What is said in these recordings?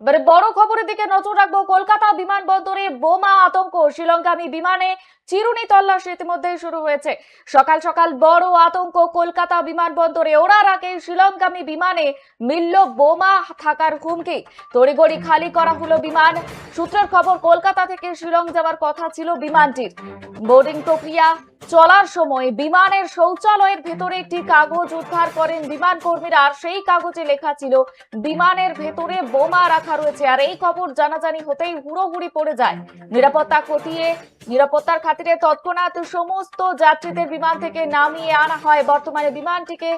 এবারে বড় খবরের দিকে নজর রাখব কলকাতা বিমানবন্দরে বোমা আতঙ্ক। শ্রীলঙ্কামী বিমানে চিরুনি তল্লাশি ইতিমধ্যেই শুরু হয়েছে। সকাল সকাল বড় আতঙ্ক কলকাতা বিমানবন্দরে। ওড়ার আগে শ্রীলঙ্কামি বিমানে মিলল বোমা থাকার হুমকি। তড়িঘড়ি খালি করা হলো বিমান। সূত্রের খবর, কলকাতা থেকে শিলং যাওয়ার কথা ছিল বিমানটির। বোর্ডিং প্রক্রিয়া চলার সময় বিমানের শৌচালয়ের ভেতরে একটি কাগজ উদ্ধার করেন বিমান কর্মীরা। আর সেই কাগজে লেখা ছিল, বিমানের ভেতরে বোমা রাখা রয়েছে। আর এই খবর জানাজানি হতেই হুড়োহুড়ি পড়ে যায়। নিরাপত্তা খতিয়ে, নিরাপত্তার খাতিরে তৎক্ষণাৎ সমস্ত যাত্রীদের বিমান থেকে নামিয়ে আনা হয়। বর্তমানে বিমানটিকে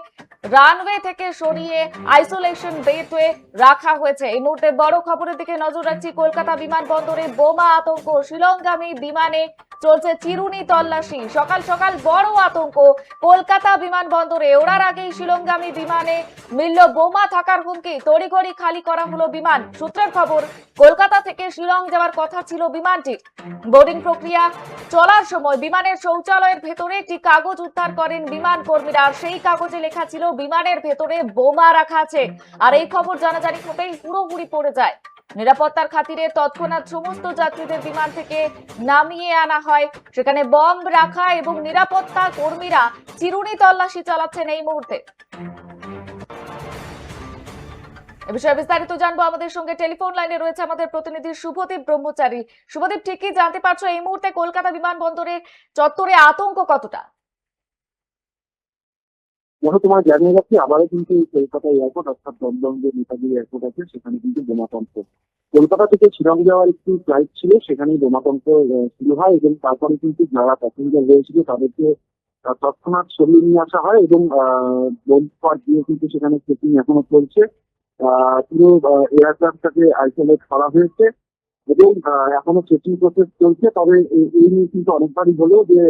রানওয়ে থেকে সরিয়ে আইসোলেশন বেতে রাখা হয়েছে। এই মুহূর্তে বড় খবরের দিকে নজর রাখছি কলকাতা বিমানবন্দরে। বোমা আতঙ্ক। শিলংগামী বিমানে চলছে চিরুনি তল্লাশি। সকাল সকাল বড় আতঙ্ক। কলকাতা বিমানবন্দরে ওড়ার আগেই শিলংগামী বিমানে মিলল বোমা থাকার হুমকি। তড়িঘড়ি খালি করা হলো বিমান। সূত্রের খবর, কলকাতা থেকে শিলং যাওয়ার কথা ছিল বিমানটি। বোর্ডিং প্রক্রিয়া চলার সময় বিমানের শৌচালয়ের ভেতরে একটি কাগজ উদ্ধার করেন বিমান কর্মীরা। সেই কাগজে লেখা ছিল, বিমানের ভেতরে বোমা রাখা আছে। আর এই খবর জানাজানি হতেই হুড়োহুড়ি পড়ে যায়। নিরাপত্তার খাতিরে তৎক্ষণাৎ সমস্ত যাত্রীদের বিমান থেকে নামিয়ে আনা হয়। সেখানে বম্ব রাখা এবং নিরাপত্তা কর্মীরা চিরুনি তল্লাশি চালাচ্ছেন এই মুহূর্তে। এ বিষয়ে বিস্তারিত জানব আমাদের সঙ্গে। টেলিফোন লাইনে রয়েছে আমাদের প্রতিনিধি শুভদীপ ব্রহ্মচারী। শুভদীপ, ঠিকই জানতে পারছ, এই মুহূর্তে কলকাতা বিমানবন্দরের চত্বরে আতঙ্ক কতটা? তোমার জানিয়ে রাখছি আবারও কিন্তু কলকাতা এয়ারপোর্ট, অর্থাৎ দমদম যে নেতাজি এয়ারপোর্ট আছে, সেখানে কিন্তু বোমাতন্ত্র। কলকাতা থেকে শিলং যাওয়ার একটি ফ্লাইট ছিল, সেখানেই বোমাতন্ত্র শুরু হয় এবং তারপরে কিন্তু যারা প্যাসেঞ্জার রয়েছিল, তাদেরকে তৎক্ষণাৎ সরিয়ে নিয়ে আসা হয় এবং বোম স্পট দিয়ে কিন্তু সেখানে চেকিং এখনও চলছে। পুরো এয়ারক্রাফটটাকে আইসোলেট করা হয়েছে। এবং এখনও চেকিং প্রসেস চলছে, তবে এই- নিয়ে কিন্তু অনেকবারই হলো যে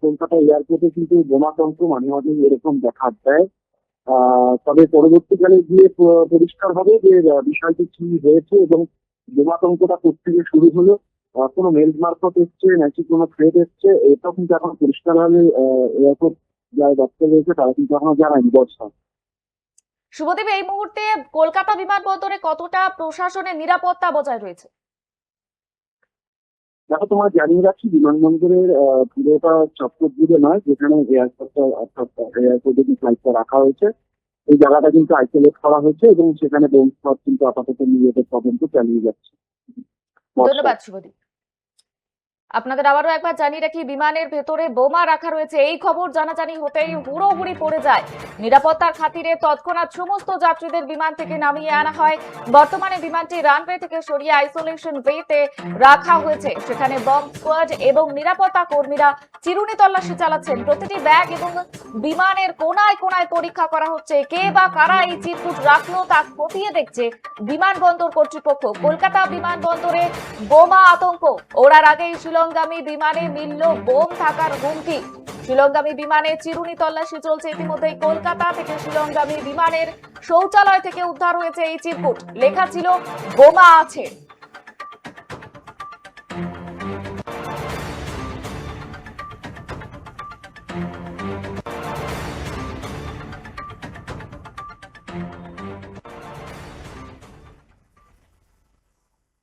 কলকাতা এয়ারপোর্টে কিন্তু বোমাতন্ত্র মাঝে মাঝে এরকম দেখা দেয়। তবে পরবর্তীকালে গিয়ে পরিষ্কার হবে যে বিষয়টি কি হয়েছে এবং বোমাতঙ্কটা কোথেকে শুরু হলো। কোনো মেল মারফত এসছে, নাকি কোনো থ্রেড এসছে এটা কিন্তু এখন পরিষ্কারভাবে এয়ারপোর্ট যারা দপ্তর রয়েছে, তারা কিন্তু এখনও জানায়নি, বর্ষা। শুভদীপ, এই মুহূর্তে কলকাতা বিমানবন্দরে কতটা প্রশাসনের নিরাপত্তা বজায় রয়েছে? দেখো, তোমার জানিয়ে রাখছি বিমানবন্দরের পুরোটা চত্বর জুড়ে নয়, যেখানে এয়ারপোর্টটা অর্থাৎ এয়ারপোর্টে ফ্লাইটটা রাখা হয়েছে, এই জায়গাটা কিন্তু আইসোলেট করা হয়েছে এবং সেখানে বোম কিন্তু আপাতত নিজেদের তদন্ত চালিয়ে যাচ্ছে। ধন্যবাদ, শুভদীপ। আপনাদের আবারও একবার জানিয়ে রাখি, বিমানের ভেতরে বোমা রাখা রয়েছে। এই খবর জানাজানি হতেই হুড়োহুড়ি পড়ে যায়। নিরাপত্তার খাতিরে তৎক্ষণাৎ সমস্ত যাত্রীদের বিমান থেকে নামিয়ে আনা হয়। বর্তমানে বিমানটি রানওয়ে থেকে সরিয়ে আইসোলেশন বেতে রাখা হয়েছে। সেখানে বম্ব স্কোয়াড এবং নিরাপত্তা কর্মীরা চিরুনি তল্লাশি চালাচ্ছেন। প্রতিটি ব্যাগ এবং বিমানের কোনায় কোনায় পরীক্ষা করা হচ্ছে। কে বা কারা এই চিরকুট রাখল তা খতিয়ে দেখছে বিমানবন্দর কর্তৃপক্ষ। কলকাতা বিমানবন্দরে বোমা আতঙ্ক। ওড়ার আগেই শিলংগামী বিমানে মিলল বোম থাকার হুমকি শিলংগামী বিমানে চিরুনি তল্লাশি চলছে ইতিমধ্যেই কলকাতা থেকে শিলংগামী বিমানের শৌচালয় থেকে উদ্ধার হয়েছে এই চিরকুট লেখা ছিল, বোমা আছে